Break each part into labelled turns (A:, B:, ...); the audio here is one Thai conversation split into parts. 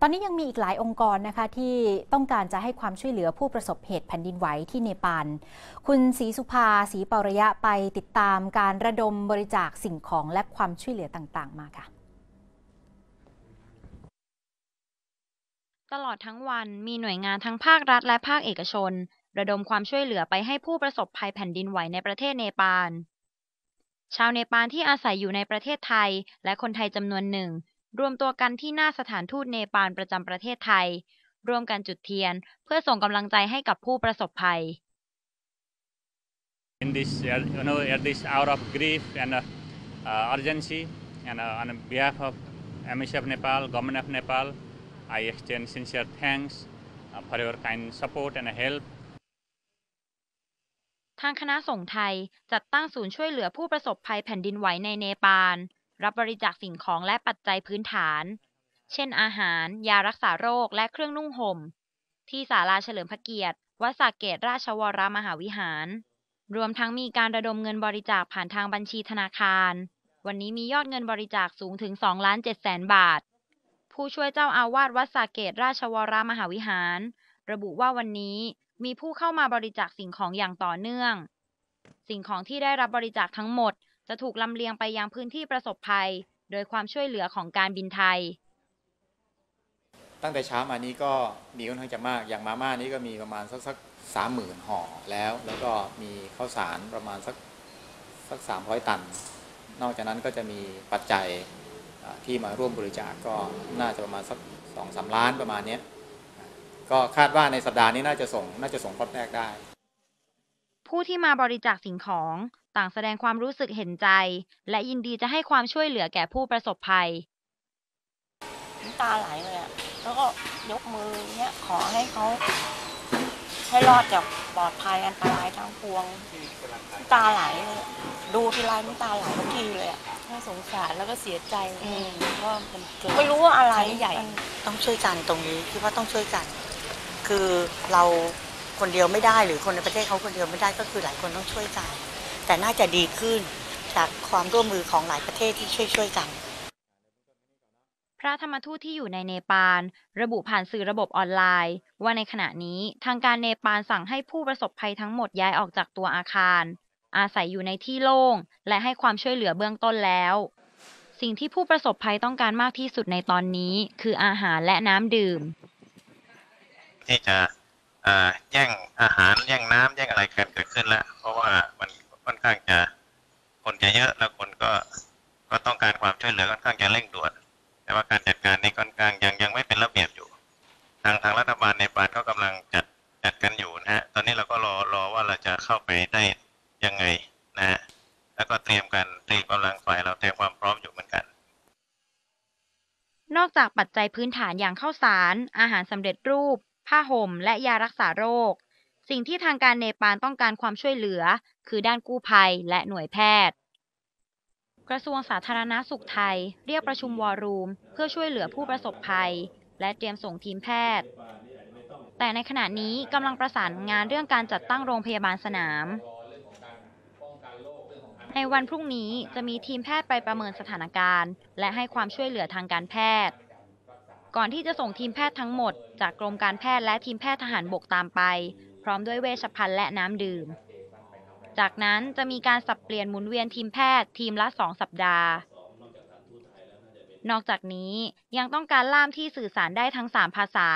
A: ตอนนี้ยังมีอีกหลายองค์กรนะคะที่ต้องการจะให้ความช่วยเหลือผู้ประสบเหตุแผ่นดินไหวที่เนปาล คุณศรีสุภาศรีปรยะไปติดตามการระดมบริจาคสิ่งของและความช่วยเหลือต่างๆ มาค่ะ
B: ตลอดทั้งวันมีหน่วยงานทั้งภาครัฐและภาคเอกชน ระดมความช่วยเหลือไปให้ผู้ประสบภัยแผ่นดินไหวในประเทศเนปาล ชาวเนปาลที่อาศัยอยู่ในประเทศไทย และคนไทยจำนวนหนึ่ง รวมตัวกันที่หน้าสถานทูตเนปาลประจำประเทศไทย ร่วมกันจุดเทียนเพื่อส่งกำลังใจให้กับผู้ประสบภัย
C: in this uh, you know at this hour of grief and uh, uh, urgency and uh, on behalf of MSF Nepal government of Nepal I extend sincere thanks uh, for your kind support and help
B: ทางคณะสงฆ์ไทยจัดตั้งศูนย์ช่วยเหลือผู้ประสบภัยแผ่นดินไหวในเนปาล รับบริจาคสิ่งของและปัจจัยพื้นฐาน เช่นอาหาร ยารักษาโรค และเครื่องนุ่งห่ม ที่ศาลาเฉลิมพระเกียรติ วัดสาเกตราชวรมหาวิหาร รวมทั้งมีการระดมเงินบริจาคผ่านทางบัญชีธนาคาร วันนี้มียอดเงินบริจาคสูงถึง2ล้าน7แสนบาท ผู้ช่วยเจ้าอาวาสวัดสาเกตราชวรมหาวิหาร ระบุว่าวันนี้มีผู้เข้ามาบริจาคสิ่งของอย่างต่อเนื่อง สิ่งของที่ได้รับบริจาคทั้งหมด จะถูกลำเลียงไปยังพื้นที่ประสบภัย โดยความช่วยเหลือของการบินไทย
D: ตั้งแต่เช้ามานี้ก็มีค่อนข้างจะมาก อย่างมาม่านี้ก็มีประมาณสักสักสามหมื่นห่อแล้ว แล้วก็มีข้าวสารประมาณสักสักสามร้อยตัน นอกจากนั้นก็จะมีปัจจัยอ่าที่มาร่วมบริจาคก็น่าจะประมาณสักสองสาล้านประมาณเนี้ยก็คาดว่าในสัปดาห์นี้น่าจะส่งน่าจะส่งรอบแรกได้
B: ผู้ที่มาบริจาคสิ่งของ ต่างแสดงความรู้สึกเห็นใจ และยินดีจะให้ความช่วยเหลือแก่ผู้ประสบภัย
E: น้ำตาไหลเลยอะแล้วก็ยกมือเนี้ยขอให้เขาให้รอดจากปลอดภัยอันตรายทั้งปวงน้ำตาไหลเลยอะดูทีไรน้ำตาไหลทุกทีเลยอะ
F: น่าสงสารแล้วก็เสียใจ
E: อืม
F: ว่ามันเกิด
E: ไม่รู้ว่าอะไร
F: ครั้งใหญ่
E: มัน
G: ต้องช่วยกันตรงนี้คิดว่าต้องช่วยกัน คือเราคนเดียวไม่ได้หรือคนในประเทศเขาคนเดียวไม่ได้ก็คือหลายคนต้องช่วยกัน แต่น่าจะดีขึ้น จากความร่วมมือของหลายประเทศที่ช่วยช่วยๆกัน
B: พระธรรมทูตที่อยู่ในเนปาลระบุผ่านสื่อระบบออนไลน์ ว่าในขณะนี้ทางการเนปาลสั่งให้ผู้ประสบภัยทั้งหมดย้ายออกจากตัวอาคาร อาศัยอยู่ในที่โล่ง และให้ความช่วยเหลือเบื้องต้นแล้ว สิ่งที่ผู้ประสบภัยต้องการมากที่สุดในตอนนี้ คืออาหารและน้ำดื่ม
H: ที่จะอ่าแย่งอาหารแย่งน้ำแย่งอะไรกันเกิดขึ้นแล้ว เพราะว่ามันค่อนข้างจะคนจะ เยอะแล้วคนก็ก็ต้องการความช่วยเหลือค่อนข้างจะเร่งด่วน แต่ว่าการจัดการในค่อนข้างยังยังไม่เป็นระเบียบอยู่ ทางทางรัฐบาลในปานก็กำลังจัดจัดกันอยู่นะฮะ ตอนนี้เราก็รอรอว่าเราจะเข้าไปได้ยังไงนะฮะ แล้วก็เตรียมกันเตรียมกำลังฝ่ายเราเตรียมความพร้อมอยู่เหมือนกัน
B: นอกจากปัจจัยพื้นฐานอย่างข้าวสาร อาหารสำเร็จรูป ผ้าห่ม และยารักษาโรค สิ่งที่ทางการเนปาลต้องการความช่วยเหลือ คือด้านกู้ภัยและหน่วยแพทย์ กระทรวงสาธารณาสุขไทย เรียกประชุมวอรูม เพื่อช่วยเหลือผู้ประสบภัย และเตรียมส่งทีมแพทย์ แต่ในขณะนี้กำลังประสานงานเรื่องการจัดตั้งโรงพยาบาลสนาม ในวันพรุ่งนี้จะมีทีมแพทย์ไปประเมินสถานการณ์ และให้ความช่วยเหลือทางการแพทย์ ก่อนที่จะส่งทีมแพทย์ทั้งหมด จากกรมการแพทย์และทีมแพทย์ทหารบกตามไป พร้อมด้วยเวชภัณฑ์และน้ำดื่ม จากนั้นจะมีการสับเปลี่ยนหมุนเวียนทีมแพทย์ทีมละสองสัปดาห์ นอกจากนี้ยังต้องการล่ามที่สื่อสารได้ทั้ง 3 ภาษา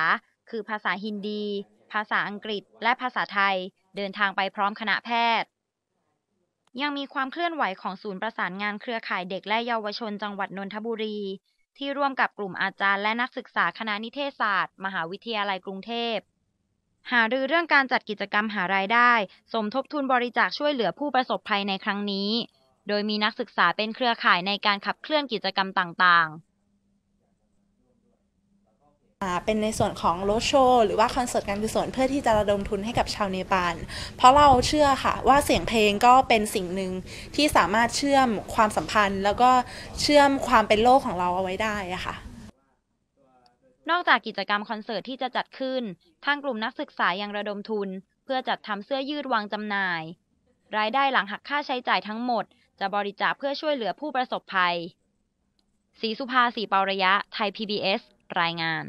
B: คือภาษาฮินดี ภาษาอังกฤษ และภาษาไทย เดินทางไปพร้อมคณะแพทย์ ยังมีความเคลื่อนไหวของศูนย์ประสานงานเครือข่ายเด็กและเยาวชนจังหวัดนนทบุรี ที่ร่วมกับกลุ่มอาจารย์และนักศึกษาคณะนิเทศศาสตร์ มหาวิทยาลัยกรุงเทพ หารือเรื่องการจัดกิจกรรมหารายได้ สมทบทุนบริจาคช่วยเหลือผู้ประสบภัยในครั้งนี้ โดยมีนักศึกษาเป็นเครือข่ายในการขับเคลื่อนกิจกรรมต่างๆ
I: เป็นในส่วนของโรดโชว์หรือว่าคอนเสิร์ตการกุศลเพื่อที่จะระดมทุนให้กับชาวเนปาล เพราะเราเชื่อค่ะว่าเสียงเพลงก็เป็นสิ่งหนึ่งที่สามารถเชื่อมความสัมพันธ์ แล้วก็เชื่อมความเป็นโลกของเราเอาไว้ได้ค่ะ
B: นอกจากกิจกรรมคอนเสิร์ตที่จะจัดขึ้น ทางกลุ่มนักศึกษายังระดมทุน เพื่อจัดทำเสื้อยืดวางจำหน่าย รายได้หลังหักค่าใช้จ่ายทั้งหมด จะบริจาคเพื่อช่วยเหลือผู้ประสบภัย สีสุภาสีปารยะ ไทย PBS รายงาน